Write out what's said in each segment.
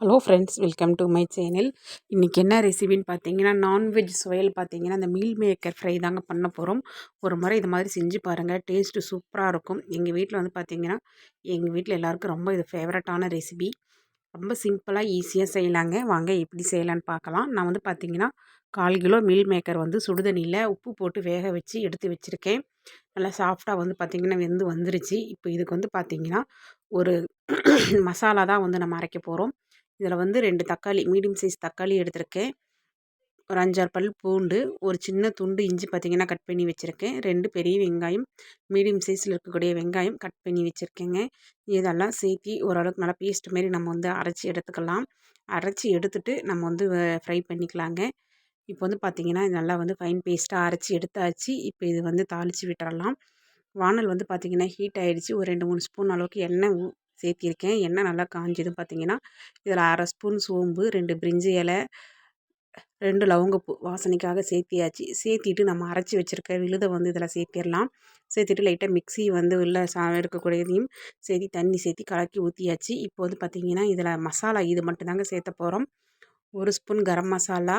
Hello friends welcome to my channel இன்றைக்கி என்ன ரெசிபின்னு பார்த்தீங்கன்னா நான்வெஜ் சுவையல் பார்த்தீங்கன்னா அந்த மீல் மேக்கர் ஃப்ரை தாங்க பண்ண போகிறோம் ஒரு முறை இது மாதிரி செஞ்சு பாருங்கள் டேஸ்ட்டு சூப்பராக இருக்கும். எங்கள் வீட்டில் வந்து பார்த்தீங்கன்னா எங்கள் வீட்டில் எல்லாருக்கும் ரொம்ப இது ஃபேவரட்டான ரெசிபி ரொம்ப சிம்பிளாக ஈஸியாக செய்யலாங்க. வாங்க எப்படி செய்யலான்னு பார்க்கலாம் நான் வந்து பார்த்தீங்கன்னா கால் கிலோ மீல் மேக்கர் வந்து சுடுதண்ணியில் உப்பு போட்டு வேக வச்சு எடுத்து வச்சுருக்கேன். நல்லா சாஃப்டாக வந்து பார்த்திங்கன்னா வெந்து வந்துருச்சு. இப்போ இதுக்கு வந்து பார்த்திங்கன்னா ஒரு மசாலா தான் வந்து நம்ம அரைக்க போகிறோம் இதில் வந்து ரெண்டு தக்காளி மீடியம் சைஸ் தக்காளி எடுத்திருக்கேன். ஒரு அஞ்சாறு பல் பூண்டு ஒரு சின்ன துண்டு இஞ்சி பார்த்திங்கன்னா கட் பண்ணி வச்சுருக்கேன். ரெண்டு பெரிய வெங்காயம் மீடியம் சைஸில் இருக்கக்கூடிய வெங்காயம் கட் பண்ணி வச்சுருக்கேங்க. இதெல்லாம் சேர்த்தி ஓரளவுக்கு நல்லா பேஸ்ட் மாரி நம்ம வந்து அரைச்சி எடுத்துக்கலாம். அரைச்சி எடுத்துகிட்டு நம்ம வந்து ஃப்ரை பண்ணிக்கலாங்க. இப்போ வந்து பார்த்திங்கன்னா நல்லா வந்து ஃபைன் பேஸ்ட்டாக அரைச்சி எடுத்தாச்சு. இப்போ இது வந்து தாளித்து விட்டுறலாம். வானல் வந்து பார்த்திங்கன்னா ஹீட் ஆகிடுச்சி ஒரு ரெண்டு மூணு ஸ்பூன் அளவுக்கு எண்ணெய் சேர்த்திருக்கேன். எண்ணெய் நல்லா காஞ்சதும் பார்த்திங்கன்னா இதில் அரை ஸ்பூன் சோம்பு ரெண்டு பிரிஞ்சி இலை ரெண்டு லவங்கப்பூ வாசனைக்காக சேர்த்தியாச்சு. சேர்த்திட்டு நம்ம அரைச்சி வச்சுருக்க விழுதை வந்து இதில் சேர்த்திடலாம். சேர்த்துட்டு லைட்டாக மிக்ஸி வந்து உள்ள சா இருக்கக்கூடியதையும் சேர்த்தி தண்ணி சேர்த்தி கலக்கி ஊற்றியாச்சு இப்போ வந்து பார்த்திங்கன்னா இதில் மசாலா இது மட்டும்தாங்க சேர்த்த போகிறோம் ஒரு ஸ்பூன் கரம் மசாலா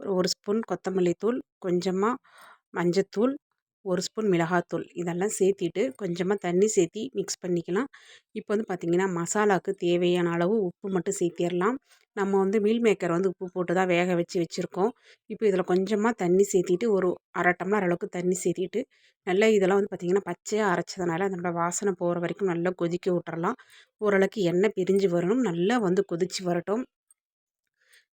ஒரு ஸ்பூன் கொத்தமல்லி தூள் கொஞ்சமாக மஞ்சத்தூள் ஒரு ஸ்பூன் மிளகாத்தூள் இதெல்லாம் சேர்த்திட்டு கொஞ்சமாக தண்ணி சேர்த்தி மிக்ஸ் பண்ணிக்கலாம். இப்போ வந்து பார்த்திங்கன்னா மசாலாவுக்கு தேவையான அளவு உப்பு மட்டும் சேர்த்திடலாம் நம்ம வந்து மீல் மேக்கர் வந்து உப்பு போட்டு தான் வேக வச்சு வச்சுருக்கோம். இப்போ இதில் கொஞ்சமாக தண்ணி சேர்த்திட்டு ஒரு அரை டம்ளர் அளவுக்கு தண்ணி சேர்த்திட்டு நல்லா இதெல்லாம் வந்து பார்த்திங்கன்னா பச்சையாக அரைச்சதுனால அதனோட வாசனை போகிற வரைக்கும் நல்லா கொதிக்க விட்டுறலாம். ஓரளவுக்கு எண்ணெய் பிரிஞ்சு வரணும். நல்லா வந்து கொதித்து வரட்டும்.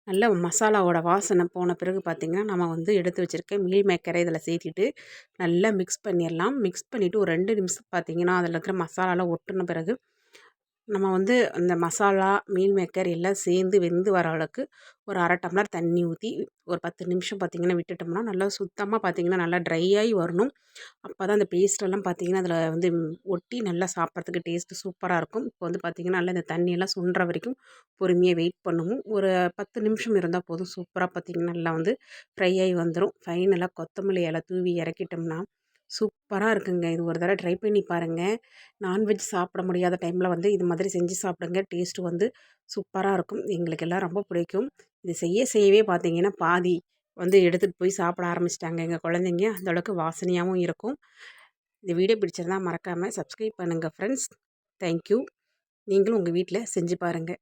நல்ல மசாலாவோட வாசனை போன பிறகு பார்த்திங்கன்னா நம்ம வந்து எடுத்து வச்சுருக்க மீல் மேக்கரை இதில் சேர்த்திட்டு நல்லா மிக்ஸ் பண்ணிடலாம். மிக்ஸ் பண்ணிவிட்டு ஒரு ரெண்டு நிமிஷம் பார்த்திங்கன்னா அதில் இருக்கிற மசாலாலாம் ஒட்டின பிறகு நம்ம வந்து அந்த மசாலா மீல் மேக்கர் எல்லாம் சேர்ந்து வெந்து வர அளவுக்கு ஒரு அரை டம்ளர் தண்ணி ஊற்றி ஒரு பத்து நிமிஷம் பார்த்திங்கன்னா விட்டுட்டோம்னா நல்லா சுத்தமாக பார்த்திங்கன்னா நல்லா ட்ரை ஆகி வரணும். அப்போ தான் அந்த பேஸ்ட்டெல்லாம் பார்த்திங்கன்னா அதில் வந்து ஒட்டி நல்லா சாப்பிட்றதுக்கு டேஸ்ட்டு சூப்பராக இருக்கும். இப்போ வந்து பார்த்திங்கன்னா நல்லா இந்த தண்ணியெல்லாம் சுண்டுற வரைக்கும் பொறுமையாக வெயிட் பண்ணுவோம். ஒரு பத்து நிமிஷம் இருந்தால் போதும். சூப்பராக பார்த்திங்கன்னா நல்லா வந்து ஃப்ரை ஆகி வந்துடும் ஃபைனலாக கொத்தமல்லி இலை தூவி இறக்கிட்டோம்னா சூப்பராக இருக்குங்க. இது ஒரு தடவை ட்ரை பண்ணி பாருங்கள் நான்வெஜ் சாப்பிட முடியாத டைமில் வந்து இது மாதிரி செஞ்சு சாப்பிடுங்க. டேஸ்ட்டு வந்து சூப்பராக இருக்கும். எங்களுக்கு எல்லாம் ரொம்ப பிடிக்கும். இது செய்ய செய்யவே பார்த்தீங்கன்னா பாதி வந்து எடுத்துகிட்டு போய் சாப்பிட ஆரம்பிச்சிட்டாங்க எங்கள் குழந்தைங்க. அந்தளவுக்கு வாசனையாகவும் இருக்கும். இந்த வீடியோ பிடிச்சிருந்தால் மறக்காமல் சப்ஸ்கிரைப் பண்ணுங்கள் ஃப்ரெண்ட்ஸ் தேங்க்யூ நீங்களும் உங்கள் வீட்டில் செஞ்சு பாருங்கள்